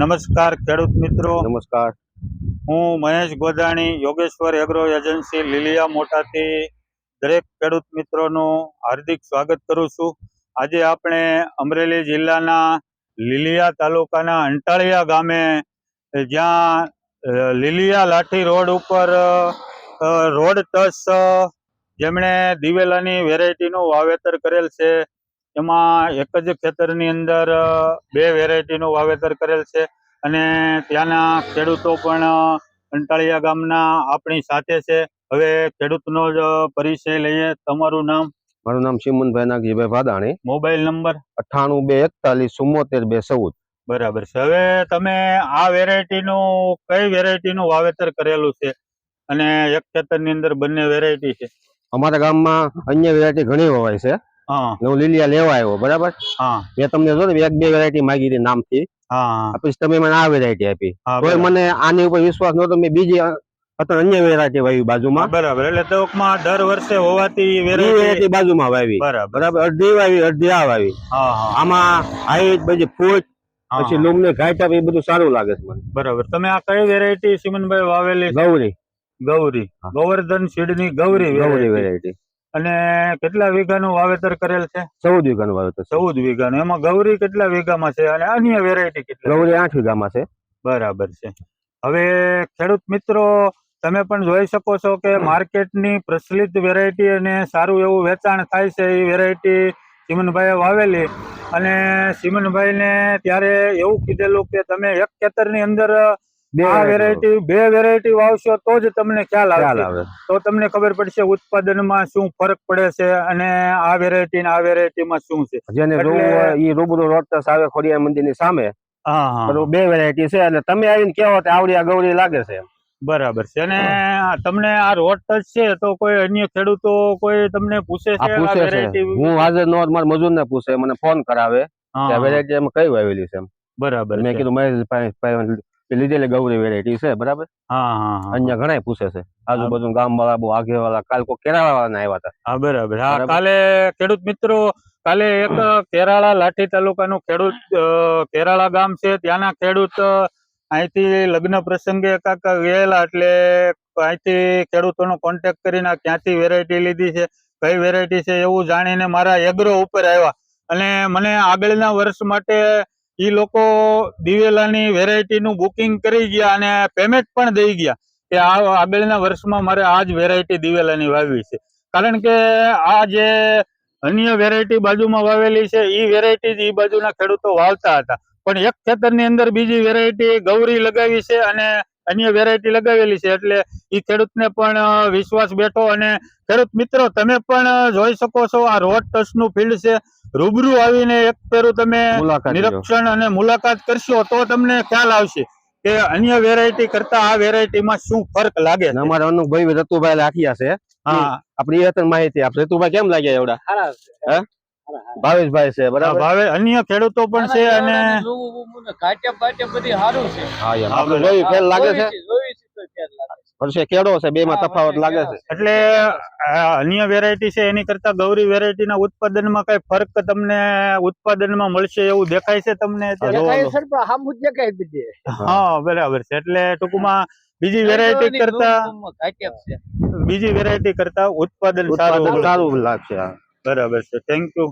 નમસ્કાર ખેડૂત મિત્રો. નમસ્કાર. હું મહેશ ગોદાણી યોગેશ્વર એગ્રો એજન્સી લીલિયા મોટાથી દરેક ખેડૂત મિત્રોનું હાર્દિક સ્વાગત કરું છું. આજે આપણે અમરેલી જિલ્લાના લીલિયા તાલુકાના અંટાળિયા ગામે જ્યાં લીલિયા લાઠી રોડ ઉપર રોડ ટસ જેમણે દિવેલાની વેરાયટીનું વાવેતર કરેલ છે. એમાં એક જ ખેતરની અંદર બે વેરાયટીનું વાવેતર કરેલ છે. અને ત્યાંના ખેડૂતો પણ અંટાળિયા ગામના આપણી સાથે છે. હવે ખેડૂતનો જ પરિચય લઈએ. તમારું નામ? મારું નામ સિમનભાઈ નાગજીભાઈ ભાદાણી મોબાઈલ નંબર? અઠ્ઠાણું બે એકતાલીસ ચુમ્મોતેર બે ચૌદ. બરાબર છે. હવે તમે આ વેરાયટીનું કઈ વેરાયટીનું વાવેતર કરેલું છે? અને એક ખેતરની અંદર બંને વેરાયટી છે? અમારા ગામમાં અન્ય વેરાયટી ઘણી વવાય છે. હા. ને લીલિયા લેવા આવ્યો બરાબર? મેં તમને જો એક બે વેરાયટી માગી હતી નામથી. પછી તમે મને આ વેરાયટી આપી. મને આની ઉપર વિશ્વાસ નહોતો મેં બીજી અત્યારે અન્ય વેરાયટી વાવી બાજુમાં. બરાબર. એટલે ટૂંકમાં દર વર્ષે હોવાથી વેરાયટી બાજુમાં વાવી. બરાબર. બરાબર? અડધી વાવી અડધી આ વાવી. આમાં હાઈટ પછી ફૂટ પછી. લૂમ ને ઘાટ એ બધું સારું લાગે છે મને. બરાબર. તમે આ કઈ વેરાયટી સિમનભાઈ વાવેલી ગૌરી. ગૌરી. ગોવર્ધન ગોવર્ધન સીડની ગૌરી ગૌરી વેરાયટી અને કેટલા વીઘાનું વાવેતર કરેલ છે? ચૌદ વીઘાનું વાવેતર ચૌદ વીઘાનું. એમાં ગૌરી કેટલા વીઘામાં છે અને અન્ય વેરાયટી કેટલી? ગૌરી આઠ વીઘામાં છે. બરાબર છે. હવે ખેડૂત મિત્રો તમે પણ જોઈ શકો છો કે માર્કેટની પ્રચલિત વેરાયટી અને સારું એવું વેચાણ થાય છે એ વેરાયટી સિમનભાઈએ વાવેલી. અને સિમનભાઈને ત્યારે એવું કીધેલું કે તમે એક ખેતરની અંદર આ વેરાયટી બે વેરાયટી વાવશો તો જ તમને ખ્યાલ આવે. તો તમને ખબર પડશે ઉત્પાદનમાં શું ફરક પડે છે અને આ વેરાયટી આ વેરાયટીમાં શું છે. જેને ઈ રૂબરૂ રોડટસ આવે ખોડિયાર મંદિરની સામે. બે વેરાયટી છે અને તમે આવીને કેવો તો આવડી ગૌરી લાગે છે. બરાબર છે. અને તમને આ રોડ ટચ છે તો કોઈ અન્ય ખેડૂતો કોઈ તમને પૂછે છે પૂછે છે. હું હાજર નો મારા મજૂર ને પૂછે મને ફોન કરાવે કે વેરાયટી એમ કઈ વાવેલી છે. બરાબર મેં. કીધું મહેશભાઈ ભાઈ લીધેલી ગૌરી વેરાયટી છે બરાબર? હા હા હા અહીંયા ઘણા પૂછે છે. આજુબાજુ ગામ વાળા બહુ આગે વાળા કાલ કોઈ કેરાળા વાળા આવ્યા હતા હા બરાબર. હા કાલે ખેડૂત મિત્રો કાલે એક કેરાળા લાઠી તાલુકાનું ખેડૂત કેરાળા ગામ છે. ત્યાંના ખેડૂત અહીંથી લગ્ન પ્રસંગે કાંક ગયેલા એટલે અહીંથી ખેડૂતોનો કોન્ટેક્ટ કરીને ક્યાંથી વેરાયટી લીધી છે કઈ વેરાયટી છે એવું જાણીને મારા એગ્રો ઉપર આવ્યા અને મને આગળના વર્ષ માટે ઈ લોકો દિવેલાની વેરાયટીનું બુકિંગ કરી ગયા અને પેમેન્ટ પણ દઈ ગયા કે આ આગળના વર્ષમાં મારે આ જ વેરાયટી દિવેલાની વાવવી છે. કારણ કે આ જે અન્ય વેરાયટી બાજુમાં વાવેલી છે એ વેરાયટી જ એ બાજુના ખેડૂતો વાવતા હતા. પણ એક ખેતરની અંદર બીજી વેરાયટી ગૌરી લગાવી છે અને અન્ય વેરાયટી લગાવેલી છે. એટલે એ ખેડૂતને પણ વિશ્વાસ બેઠો અને ખેડૂત મિત્રો, તમે પણ જોઈ શકો છો આ રોડ ટચનું ફિલ્ડ છે. રૂબરૂ આવીને એક પેરું તમે. નિરીક્ષણ અને મુલાકાત કરશો તો તમને ખ્યાલ આવશે કે અન્ય વેરાયટી કરતા આ વેરાયટીમાં શું ફરક લાગે અમારા અનુભવી રતુભાઈ લાઠિયા છે. હા. આપણી એ માહિતી આપશે રતુભાઈ કેમ લાગ્યા એવડા? ભાવેશભાઈ છે બરાબર? ભાવે અન્ય ખેડૂતો પણ છે અને બાટે બધી સારું છે. હા યાર આપણે જોયું ફેર લાગે છે જોઈ છે, જોઈ છે તો ફેર લાગે છે. વર્ષે કેળો છે બે માં તફાવત લાગે છે. એટલે અન્ય વેરાયટી છે એની કરતા ગૌરી વેરાયટીના ઉત્પાદનમાં કઈ ફરક તમને ઉત્પાદનમાં મળશે એવું દેખાય છે તમને. હા બરાબર છે. એટલે ટૂંકમાં બીજી વેરાયટી કરતા. બીજી વેરાયટી કરતા ઉત્પાદન ઉત્પાદન સારું સારું લાગશે હા. બરાબર છે. Thank you